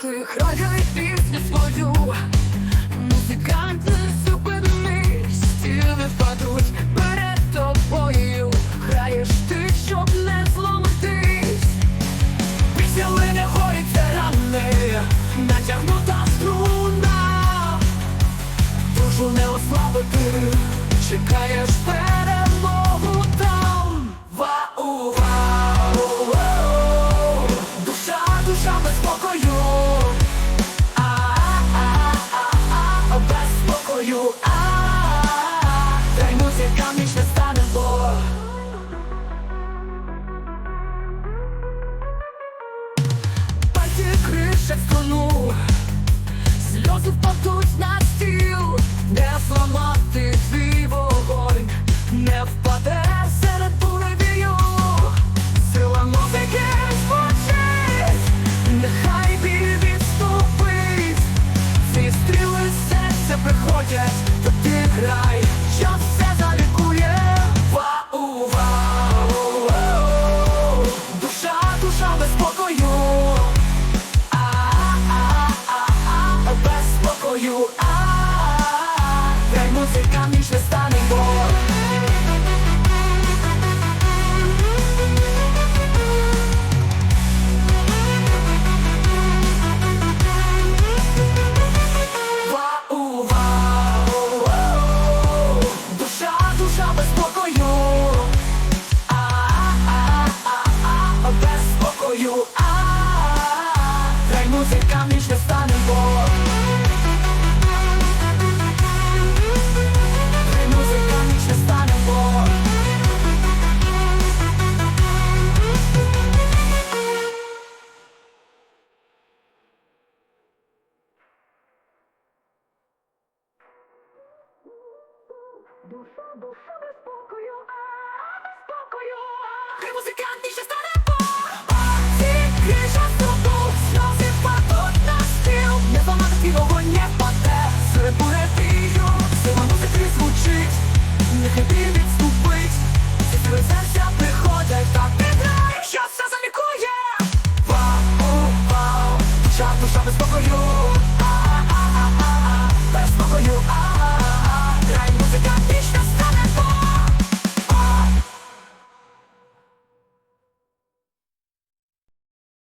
ти грай пісню свою. Музиканти зупинись, стіни впадуть перед тобою. Граєш ти, щоб не зломитись. Після не горіться рани, натягнута струна. Душу не ослабити, чекаєш струну Сльози впадуть на стіл, не зламати твій вогонь, не впаде серед буревію. Сила музики звучить, нехай біль відступить. Ці стріли серця приходять, то ти грай, дай музика ніч не стане бор. Дай музика ніч не стане бор. Душа, душа без спокою, а без спокою. Хай музикант ніч не стане душа, без спокою.